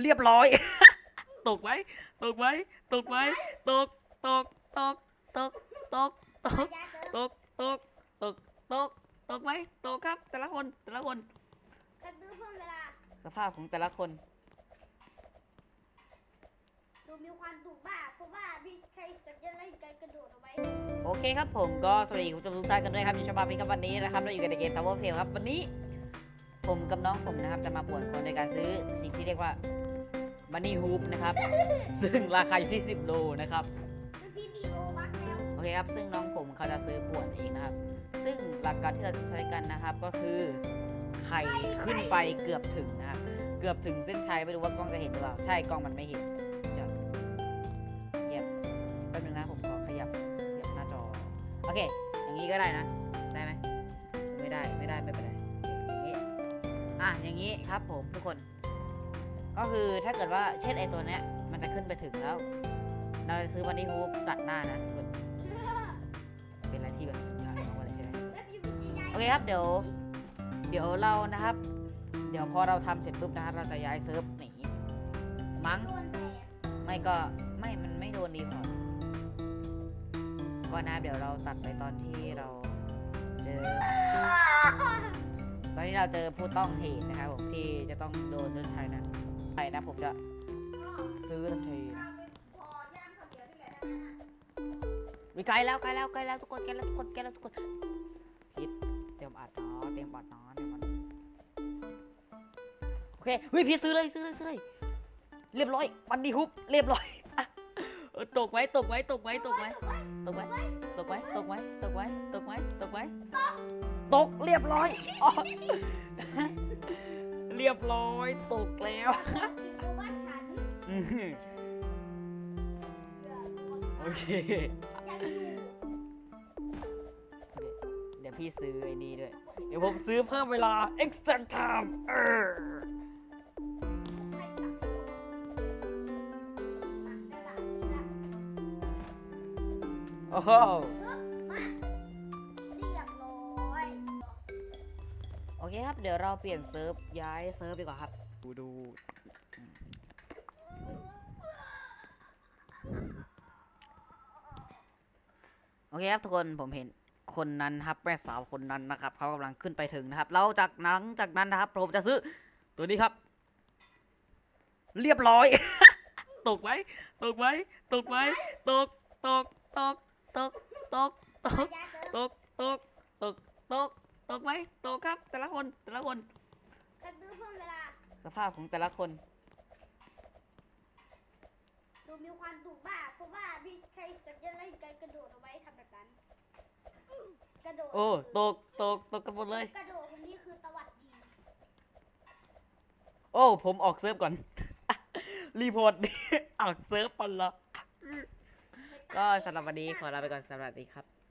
เรียบร้อย ตกไหมตกไหมตกไหมตก ตก ตก ตก ตก ตกยาเติมตก ตก ตก ตก ตกไหมตกครับ แต่ละคน แต่ละคน กระตื้อเพิ่มเวลาสภาพของแต่ละคน ดูมีความดุบ้าเพราะว่าพี่ใครจะเล่นการกระโดดเอาไว้โอเคครับผมก็สวัสดีคุณผู้ชมทุกท่านกันด้วยครับอยู่ชมบาพีครับวันนี้นะครับเราอยู่กันในเกม Tower f a l ครับวันนี้ ผมกับน้องผมนะครับจะมาป่วนคนในการซื้อสิ่งที่เรียกว่า Money Hoop นะครับ ซึ่งราคาอยู่ที่ 10 โลนะครับ คือพี่มีโอบักแล้วโอเคครับ ซึ่งน้องผมเขาจะซื้อป่วนเองนะครับ ซึ่งหลักการที่เราจะใช้กันนะครับก็คือไข่ขึ้นไปเกือบถึงนะครับ เกือบถึงเส้นชัยไม่รู้ว่ากล้องจะเห็นหรือเปล่า ใช่กล้องมันไม่เห็นจะเหยียบแป๊บนึงนะผมขอขยับขยับหน้าจอ โอเค อย่างนี้ก็ได้นะ ได้ไหมไม่ได้ ไม่ได้ ไม่เป็นไรโอเคอย่างนี้ อะ อย่างนี้ครับผมทุกคน ก็คือถ้าเกิดว่าเช่นไอตัวเนี้ยมันจะขึ้นไปถึงแล้ว เราจะซื้อบันนี่ฮูปตัดหน้านะเป็นอะไรที่แบบสุดยอดมากเลยใช่ไหมโอเคครับเดี๋ยว เดี๋ยวเรานะครับ เดี๋ยวพอเราทำเสร็จปุ๊บนะครับเราจะย้ายเซิร์ฟหนีมั้งไม่ก็ไม่มันไม่โดนดีพอก็นะเดี๋ยวเราตัดไปตอนที่เราเจอ ตอนที่เราเจอผู้ต้องเหตุนะครับผมที่จะต้องโดนโด้วยใช้นะ ใช่นะ ผมจะซื้อทันทีนะวิไกลแล้วไกลแล้วไกลแล้วทุกคนไกลแล้วทุกคนไกลแล้วทุกคนพิษเตรียมอัดนาะเตรียมอัดนาะเตรียมอัดโอเควิพี่ซื้อเลยซื้อเลยซื้อเลยเรียบร้อยวันดีฮุบเรียบร้อยตกไว้ตกไว้ตกไว้ตกไว้ตกไว้ตกไว้ตกไว้ตกไว้ตกไว้ตกไว้ตกเรียบร้อยอ๋อ รียบร้อยตกแล้วโอบักฉันอื้อหือโอเคยังอยู่เดี๋ยวพี่ซื้อไอ้นี่ด้วย เดี๋ยวผมซื้อเพิ่มเวลา extra time เออให้ตัดตัดได้ละนี่ละ โอ้โห โอเคครับ เดี๋ยวเราเปลี่ยนเซิร์ฟย้ายเซิร์ฟดีกว่าครับ ดูดูโอเคครับทุกคนผมเห็นคนนั้นครับแม่สาวคนนั้นนะครับเขากำลังขึ้นไปถึงนะครับเราจากหลังจากนั้นนะครับผมจะซื้อตัวนี้ครับ เรียบร้อย ตกไหมตกไหมตกไหมตกตกตกตกตกตก ยาเติม ตกตกตกตกตกไหมตก ครับ แต่ละคนแต่ละคน กระตื้อเพิ่มเวลาสภาพของแต่ละคน ดูมีความดุบ้าเพราะว่าพี่ใครจะเล่นการกระโดดเอาไว้ทำแบบนั้น กระโดดโอ้ตกตกตกกันหมดเลย กระโดดคนนี้คือตวัดดีโอ้ ผมออกเซิร์ฟก่อน รีพอร์ตออกเซิร์ฟปันละก็สำหรับวันนี้ขอลาไปก่อนสวัสดีครับ